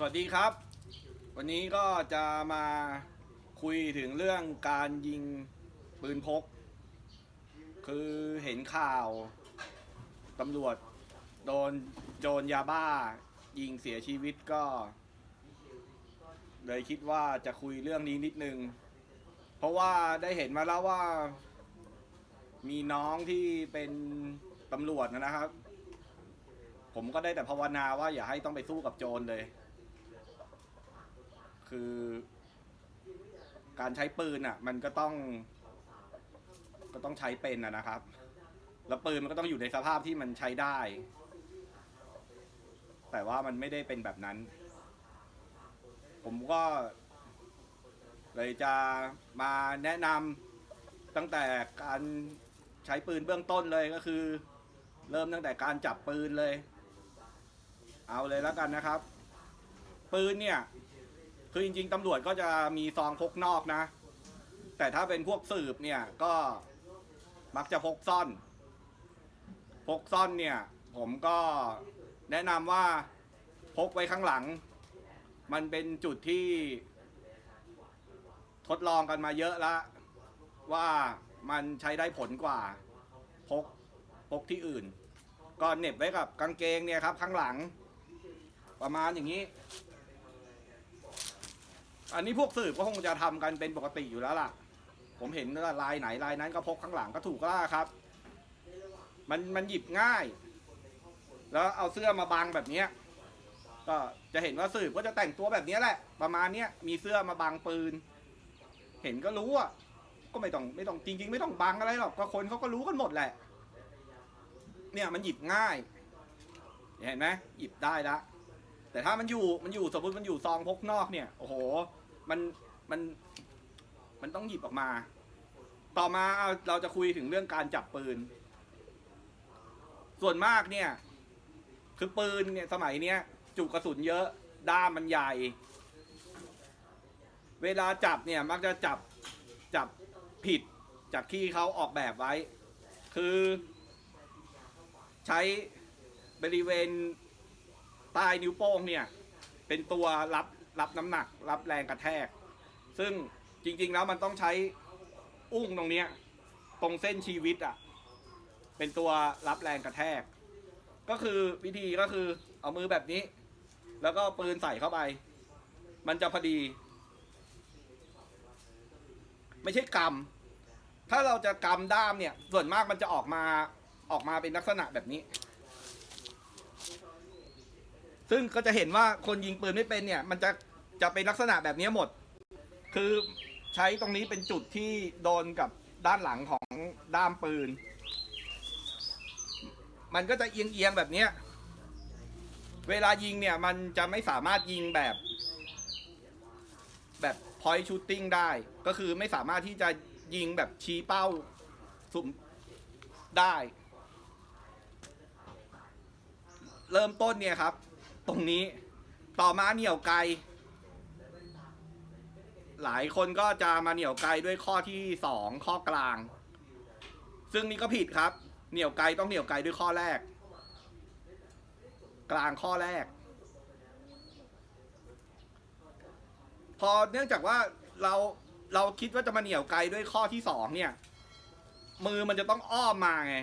สวัสดีครับ วันนี้ก็จะมาคุยถึงเรื่องการยิงปืนพก คือเห็นข่าวตำรวจโดนโจรยาบ้า ยิงเสียชีวิตก็ เลยคิดว่าจะคุยเรื่องนี้นิดนึง เพราะว่าได้เห็นมาแล้วว่า มีน้องที่เป็นตำรวจนะครับ ผมก็ได้แต่ภาวนาว่าอย่าให้ต้องไปสู้กับโจรเลย คือการใช้ปืนอะ มันก็ต้อง ก็ต้องใช้เป็นอะนะครับ แล้วปืนมันก็ต้องอยู่ในสภาพที่มันใช้ได้ แต่ว่ามันไม่ได้เป็นแบบนั้น ผมก็เลยจะมาแนะนำตั้งแต่การใช้ปืนเบื้องต้นเลยก็คือ เริ่มตั้งแต่การจับปืนเลย เอาเลยแล้วกันนะครับ ปืนเนี่ย คือจริง ๆตำรวจก็จะมีซองพกนอกนะ แต่ถ้าเป็นพวกสืบเนี่ยก็มักจะพกซ่อน พกซ่อนเนี่ย ผมก็แนะนำว่าพกไว้ข้างหลัง มันเป็นจุดที่ ทดลองกันมาเยอะล้วว่ามันใช้ได้ผลกว่า พกพกที่อื่น ก็เหน็บไว้กับกางเกงเนี่ยครับ ข้างหลัง ประมาณอย่างนี้ อันนี้พวกสืบก็คงจะทำกันเป็นปกติอยู่แล้วล่ะ ผมเห็นว่าลายไหนลายนั้นก็พกข้างหลังก็ถูกล้วครับ มันมันหยิบง่าย แล้วเอาเสื้อมาบังแบบเนี้ยก็จะเห็นว่าสืบก็จะแต่งตัวแบบนี้แหละ ประมาณเนี้ยมีเสื้อมาบังปืน เห็นก็รู้อะก็ไม่ต้องไม่ต้องจริง ๆ ไม่ต้องบังอะไรหรอกก็คนเขาก็รู้กันหมดแหละ เนี่ยมันหยิบง่าย เห็นไหมหยิบได้ละแต่ถ้ามันอยู่มันอยู่สมมติมันอยู่ซองพกนอกเนี่ยโอ้โห มันมันมันต้องหยิบออกมา ต่อมาเอาเราจะคุยถึงเรื่องการจับปืน ส่วนมากเนี่ย คือปืนเนี่ยสมัยเนี้ยจุกระสุนเยอะ ด้ามมันใหญ่ เวลาจับเนี่ยมักจะจับจับผิดจากที่เขาออกแบบไว้ คือใช้บริเวณใต้นิ้วโป้งเนี่ย เป็นตัวรับ รับน้ำหนัก รับแรงกระแทก ซึ่งจริง ๆ แล้วมันต้องใช้อุ้งตรงเนี้ยตรงเส้นชีวิตอะ่ะ เป็นตัวรับแรงกระแทก ก็คือวิธีก็คือเอามือแบบนี้ แล้วก็ปืนใส่เข้าไป มันจะพอดี ไม่ใช่กำถ้าเราจะกำด้ามเนี่ย ส่วนมากมันจะออกมาออกมาเป็นลักษณะแบบนี้ ซึ่งก็จะเห็นว่าคนยิงปืนไม่เป็นเนี่ย มันจะ จะเป็นลักษณะแบบนี้หมด คือใช้ตรงนี้เป็นจุดที่โดนกับด้านหลังของด้ามปืน มันก็จะเอียงเอียงๆแบบนี้ เวลายิงเนี่ยมันจะไม่สามารถยิงแบบ แบบ point shooting ได้ ก็คือไม่สามารถที่จะยิงแบบชี้เป้าสุ่มได้ เริ่มต้นเนี่ยครับ ตรงนี้ต่อมาเหนี่ยวไกล หลายคนก็จะมาเหนี่ยวไกลด้วยข้อที่สองข้อกลาง ซึ่งนี่ก็ผิดครับ เหนี่ยวไกลต้องเหนี่ยวไกลด้วยข้อแรก กลางข้อแรก พอเนื่องจากว่าเราเราคิดว่าจะมาเหนี่ยวไกลด้วยข้อที่สองเนี่ย มือมันจะต้องอ้อมมาไง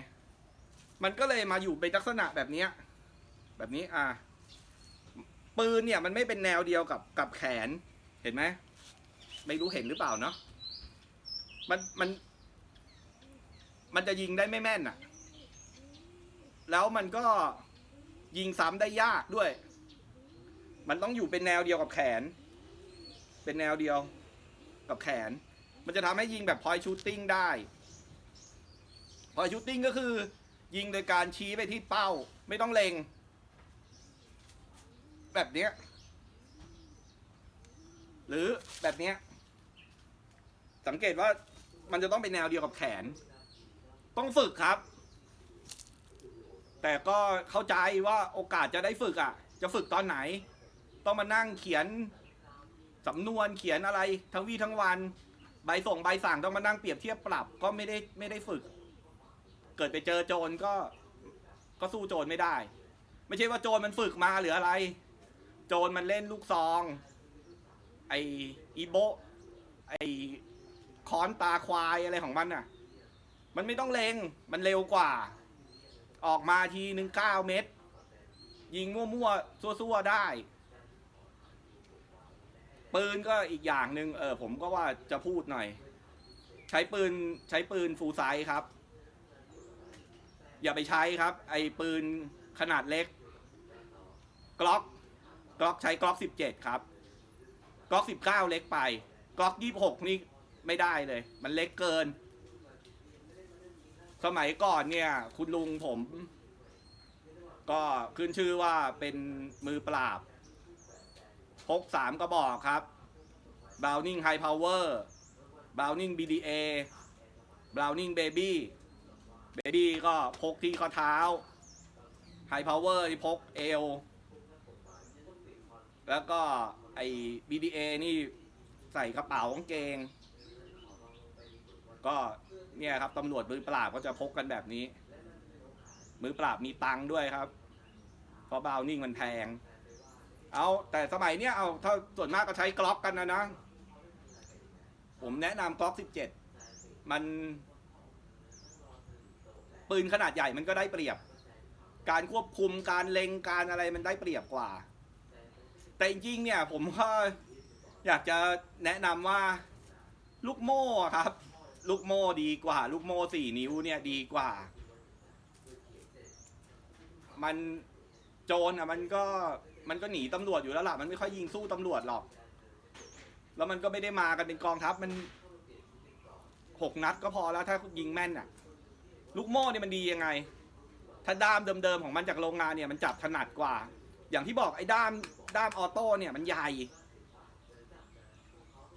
มันก็เลยมาอยู่เป็นลักษณะแบบนี้แบบนี้อะปืนเนี่ยมันไม่เป็นแนวเดียวกับกับแขนเห็นไหม ไม่รู้เห็นหรือเปล่าเนาะมันมัน มันจะยิงได้ไม่แม่นอะแล้วมันก็ยิงซ้ำได้ยากด้วย มันต้องอยู่เป็นแนวเดียวกับแขน เป็นแนวเดียวกับแขน มันจะทำให้ยิงแบบพอยชูตติ้งได้ พอยชูตติ้งก็คือ ยิงโดยการชี้ไปที่เป้า ไม่ต้องเล็ง แบบเนี้ย หรือแบบเนี้ย สังเกตว่ามันจะต้องเป็นแนวเดียวกับแขน ต้องฝึกครับ แต่ก็เข้าใจว่าโอกาสจะได้ฝึกอะ จะฝึกตอนไหน ต้องมานั่งเขียนสำนวนเขียนอะไรทั้งวี่ทั้งวัน ใบส่งใบสั่งต้องมานั่งเปรียบเทียบปรับ ก็ไม่ได้ไม่ได้ฝึก เกิดไปเจอโจรก็ ก็สู้โจรไม่ได้ ไม่ใช่ว่าโจรมันฝึกมาหรืออะไร โจรมันเล่นลูกซอง ไออีโบไอ ค้อนตาควายอะไรของมันน่ะ มันไม่ต้องเลงมันเร็วกว่า ออกมาทีหนึ่งเก้าเมตร ยิงมั่วๆซั่วๆได้ ปืนก็อีกอย่างหนึ่งเออผมก็ว่าจะพูดหน่อย ใช้ปืนใช้ปืนฟูลไซส์ครับ อย่าไปใช้ครับ ไอปืนขนาดเล็กกล็อกกล็อกใช้กล็อกสิบเจ็ดครับกล็อกสิบเก้าเล็กไปกล็อกยี่หกนี่ ไม่ได้เลย มันเล็กเกิน สมัยก่อนเนี่ย คุณลุงผม ก็ขึ้นชื่อว่าเป็นมือปราบพกสามกระบอกครับ Browning High Power Browning BDA Browning Baby Baby ก็พกที่ข้อเท้า High Power ที่พกเอว แล้วก็ไอ้ BDA นี่ใส่กระเป๋ากางเกง ก็เนี่ยครับตำรวจมือปราบก็จะพกกันแบบนี้ มือปราบมีตังค์ด้วยครับ เพราะบราวนิ่งมันแพง เอาแต่สมัยเนี้ยเอาถ้าส่วนมากก็ใช้กล็อกกันนะนะ ผมแนะนำกล็อกสิบเจ็ดมัน ปืนขนาดใหญ่มันก็ได้เปรียบ การควบคุมการเล็งการอะไรมันได้เปรียบกว่า แต่จริงๆเนี่ย ผมก็อยากจะแนะนำว่าลูกโม่ครับ ลูกโม่ดีกว่า ลูกโม่สี่นิ้วเนี่ยดีกว่า มันโจรอะมันก็มันก็หนีตำรวจอยู่แล้วล่ะ มันไม่ค่อยยิงสู้ตำรวจหรอก แล้วมันก็ไม่ได้มากันเป็นกองทัพมันหกนัดก็พอแล้วถ้ายิงแม่นอะ ลูกโม่เนี่ยมันดียังไง ถ้าด้ามเดิมๆของมันจากโรงงานเนี่ยมันจับถนัดกว่า อย่างที่บอกไอ้ด้ามด้ามออโต้เนี่ยมันใหญ่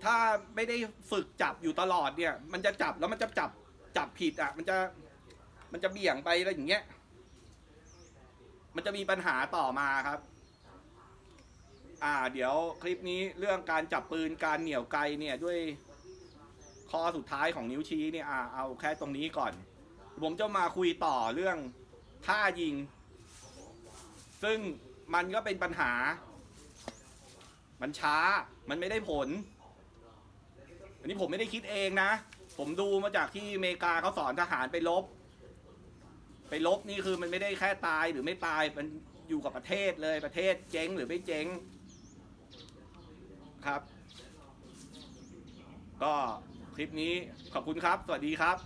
ถ้าไม่ได้ฝึกจับอยู่ตลอดเนี่ย มันจะจับแล้วมันจะจับจับผิดอะ มันจะมันจะเบี่ยงไปอะไรอย่างเงี้ย มันจะมีปัญหาต่อมาครับ อ่า เดี๋ยวคลิปนี้เรื่องการจับปืนการเหนี่ยวไกลเนี่ยด้วยข้อสุดท้ายของนิ้วชี้เนี่ยอ่าเอาแค่ตรงนี้ก่อน ผมจะมาคุยต่อเรื่องท่ายิง ซึ่งมันก็เป็นปัญหา มันช้า มันไม่ได้ผล นนี้ผมไม่ได้คิดเองนะ ผมดูมาจากที่อเมริกาเขาสอนทหารไปลบ ไปลบนี่คือมันไม่ได้แค่ตายหรือไม่ตายมันอยู่กับประเทศเลยประเทศเจ๊งหรือไม่เจ๊งครับ ก็คลิปนี้ขอบคุณครับ สวัสดีครับ